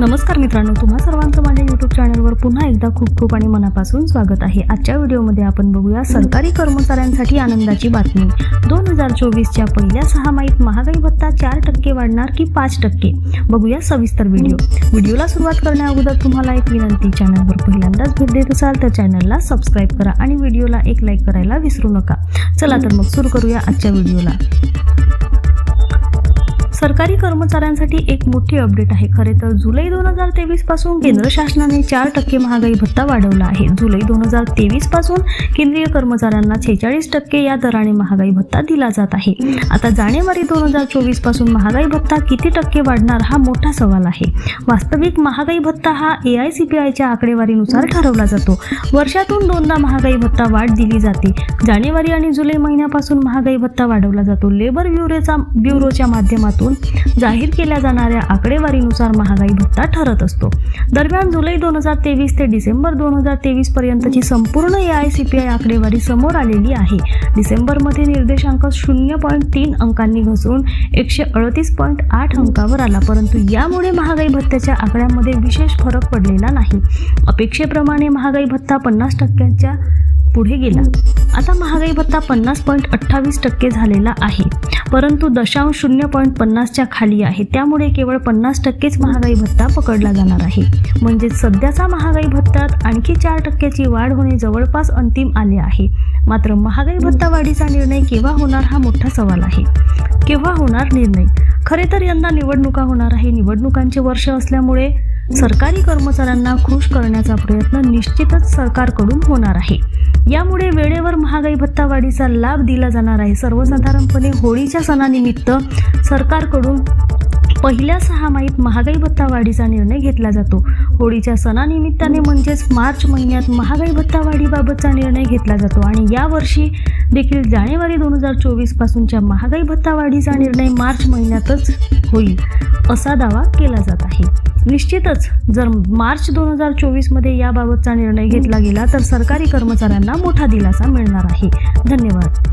नमस्कार मित्रांनो तुम्हा सर्वांचं माझ्या यूट्यूब चॅनलवर पुन्हा एकदा खूप खूप आणि मनापासून स्वागत आहे. आजच्या व्हिडिओमध्ये आपण बघूया सरकारी कर्मचाऱ्यांसाठी आनंदाची बातमी. दोन हजार चोवीसच्या पहिल्या सहामाहीत महागाई भत्ता चार टक्के वाढणार की पाच टक्के? बघूया सविस्तर व्हिडिओ. व्हिडिओला सुरुवात करण्याअगोदर तुम्हाला एक विनंती चॅनलवर पहिल्यांदाच भेट देत असाल तर चॅनलला सबस्क्राईब करा आणि व्हिडिओला एक लाईक करायला विसरू नका. चला तर मग सुरू करूया आजच्या व्हिडिओला. सरकारी कर्मचाऱ्यांसाठी एक मोठी अपडेट आहे. खरे तर जुलै दोन हजार तेवीसपासून केंद्र शासनाने चार टक्के महागाई भत्ता वाढवला आहे. जुलै दोन हजार तेवीसपासून केंद्रीय कर्मचाऱ्यांना छेचाळीस टक्के या दराने महागाई भत्ता दिला जात आहे. आता जानेवारी दोन हजार चोवीसपासून महागाई भत्ता किती टक्के वाढणार हा मोठा सवाल आहे. वास्तविक महागाई भत्ता हा ए आय सी पी आयच्या आकडेवारीनुसार ठरवला जातो. वर्षातून दोनदा महागाई भत्ता वाढ दिली जाते. जानेवारी आणि जुलै महिन्यापासून महागाई भत्ता वाढवला जातो. लेबर ब्युरोचा ब्युरोच्या माध्यमातून जाहीर केल्या जाणाऱ्या आकडेवारीनुसार महागाई भत्ता ठरत असतो. दरम्यान जुलै दोन हजार तेवीस ते डिसेंबर दोन हजार तेवीस पर्यंतची संपूर्ण A I C P I आकडेवारी समोर आलेली आहे. डिसेंबरमध्ये निर्देशांक शून्य पॉईंट तीन अंकांनी घसरून एकशे अडतीस पॉईंट आठ अंकावर आला परंतु यामुळे महागाई भत्त्याच्या आकड्यामध्ये विशेष फरक पडलेला नाही. अपेक्षेप्रमाणे महागाई भत्ता पन्नास टक्क्यांच्या पुढे गेला. आता महागाई भत्ता पन्नास पॉईंट अठ्ठावीस टक्के झालेला आहे. परंतु दशांश शून्य पॉईंट पन्नासच्या खाली आहे. त्यामुळे केवळ पन्नास टक्केच महागाई भत्ता पकडला जाणार आहे. म्हणजे सध्याचा महागाई भत्त्यात आणखी चार टक्क्याची वाढ होणे जवळपास अंतिम आले आहे. मात्र महागाई भत्ता वाढीचा निर्णय केव्हा होणार हा मोठा सवाल आहे. केव्हा होणार निर्णय? खरे तर यंदा निवडणुका होणार आहे. निवडणुकांचे वर्ष असल्यामुळे सरकारी कर्मचाऱ्यांना खुश करण्याचा प्रयत्न निश्चितच सरकारकडून होणार आहे. यामुळे वेळेवर महागाई भत्ता वाढीचा लाभ दिला जाणार आहे. सर्वसाधारणपणे होळीच्या सणानिमित्त सरकारकडून पहिल्या सहामाहीत महागाई भत्ता वाढीचा निर्णय घेतला जातो. होळीच्या सणानिमित्ताने म्हणजेच मार्च महिन्यात महागाई भत्ता वाढीबाबतचा निर्णय घेतला जातो आणि यावर्षी देखील जानेवारी दोन हजार चोवीसपासूनच्या महागाई भत्ता वाढीचा निर्णय मार्च महिन्यातच होईल असा दावा केला जात आहे. निश्चितच जर मार्च दोन हजार चोवीसमध्ये याबाबतचा निर्णय घेतला गेला तर सरकारी कर्मचाऱ्यांना मोठा दिलासा मिळणार आहे. धन्यवाद.